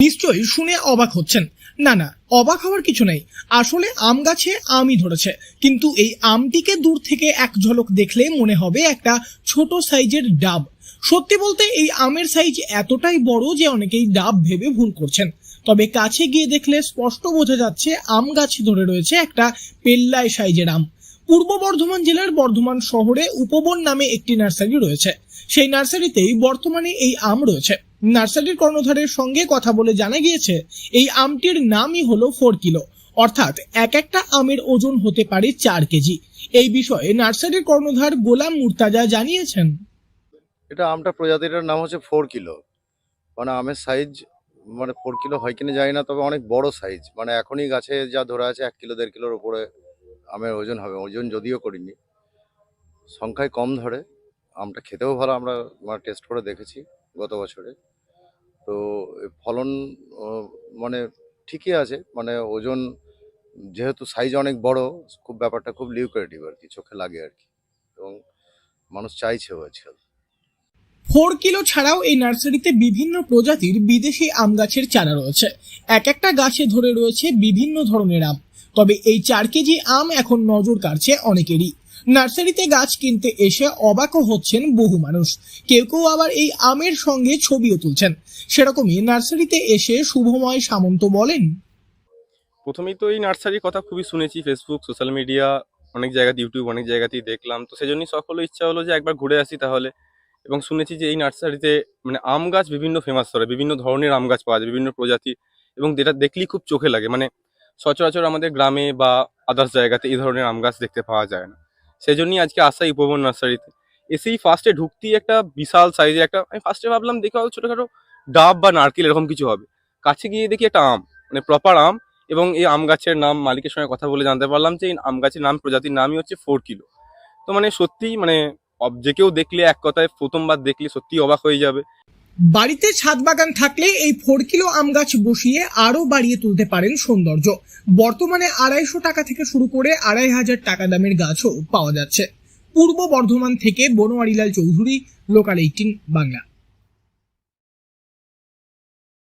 নিশ্চয়ই শুনে অবাক হচ্ছেন। না না, অবাক হওয়ার কিছু নেই। আসলে আম গাছে আমই ধরেছে। কিন্তু এই আমটিকে দূর থেকে এক ঝলক দেখলে মনে হবে একটা ছোট সাইজের ডাব। সত্যি বলতে এই আমের সাইজ এতটাই বড় যে অনেকেই ডাব ভেবে ভুল করছেন। তবে কাছে গিয়ে দেখলে স্পষ্ট বোঝা যাচ্ছে আম গাছে ধরে রয়েছে একটা পেল্লায় সাইজের আম। পূর্ব বর্ধমান জেলার বর্ধমান শহরে উপবন নামে একটি নার্সারি রয়েছে। সেই নার্সারিতেই বর্তমানে এই আম রয়েছে। নার্সারির কর্ণধারের সঙ্গে কথা বলে জানা গিয়েছে, এই আমটির নামই হলো ফোর কিলো। অর্থাৎ এক একটা আমের ওজন হতে পারে চার কেজি। এই বিষয়ে নার্সারির কর্ণধার গোলাম মুর্তাজা জানিয়েছেন। এটা আমটা প্রজাতিটার নাম হচ্ছে ফোর কিলো। মানে আমের সাইজ মানে ফোর কিলো হয় কিনা জানি না, তবে অনেক বড় সাইজ মানে এখনই গাছে যা ধরা আছে, এক কিলো, দেড় কিলোর উপরে আমের ওজন হবে। ওজন যদিও করিনি, সংখ্যায় কম ধরে। আমটা খেতেও ভালো, আমরা মানে টেস্ট করে দেখেছি গত বছরে। তো ফলন মানে ঠিকই আছে মানে ওজন যেহেতু সাইজ অনেক বড়, খুব ব্যাপারটা খুব লিউকারেটিভ আর কি, চোখে লাগে আর কি। এবং মানুষ চাইছেও আজকাল। ফোর কিলো ছাড়াও এই নার্সারিতে বিভিন্ন প্রজাতির বিদেশি আম গাছের চারা রয়েছে। এক একটা গাছে ধরে রয়েছে বিভিন্ন ধরনের আম। তবে এই চার কেজি আম এখন নজর কাড়ছে অনেকেরই। নার্সারিতে গাছ কিনতে এসে অবাকও হচ্ছেন বহু মানুষ। কেউ কেউ আবার এই আমের সঙ্গে ছবিও তুলছেন। সেরকমই নার্সারিতে এসে শুভময় সামন্ত বলেন, প্রথমেই তো এই নার্সারির কথা খুবই শুনেছি ফেসবুক সোশ্যাল মিডিয়া অনেক জায়গাতে ইউটিউব অনেক জায়গাতেই দেখলাম। তো সেজন্যই হলো ইচ্ছা হলো যে একবার ঘুরে আসি তাহলে। এবং শুনেছি যে এই নার্সারিতে মানে আম গাছ বিভিন্ন ফেমাস করে বিভিন্ন ধরনের আম গাছ পাওয়া যায়, বিভিন্ন প্রজাতি। এবং যেটা দেখলেই খুব চোখে লাগে মানে সচরাচর আমাদের গ্রামে বা আদার্স জায়গাতে এই ধরনের আম গাছ দেখতে পাওয়া যায় না। সেই জন্যই আজকে আসা উপবন নার্সারিতে। এসেই ফার্স্টে ঢুকতেই একটা বিশাল সাইজের একটা, আমি ফার্স্টে ভাবলাম দেখে হয়তো ছোটোখাটো ডাব বা নারকেল এরকম কিছু হবে। কাছে গিয়ে দেখি একটা আম মানে প্রপার আম এবং এই আম গাছের নাম মালিকের সঙ্গে কথা বলে জানতে পারলাম যে এই আম গাছের নাম প্রজাতির নামই হচ্ছে ফোর কিলো তো মানে সত্যিই মানে যে কেউ দেখলে এক কথায় প্রথমবার দেখলে সত্যিই অবাক হয়ে যাবে। বাড়িতে ছাদ বাগান থাকলে এই ফোর কিলো আম গাছ বসিয়ে আরও বাড়িয়ে তুলতে পারেন সৌন্দর্য। বর্তমানে আড়াইশো টাকা থেকে শুরু করে আড়াই হাজার টাকা দামের গাছও পাওয়া যাচ্ছে। পূর্ব বর্ধমান থেকে বনোয়ারিলাল চৌধুরী লোকাল এইটিন বাংলা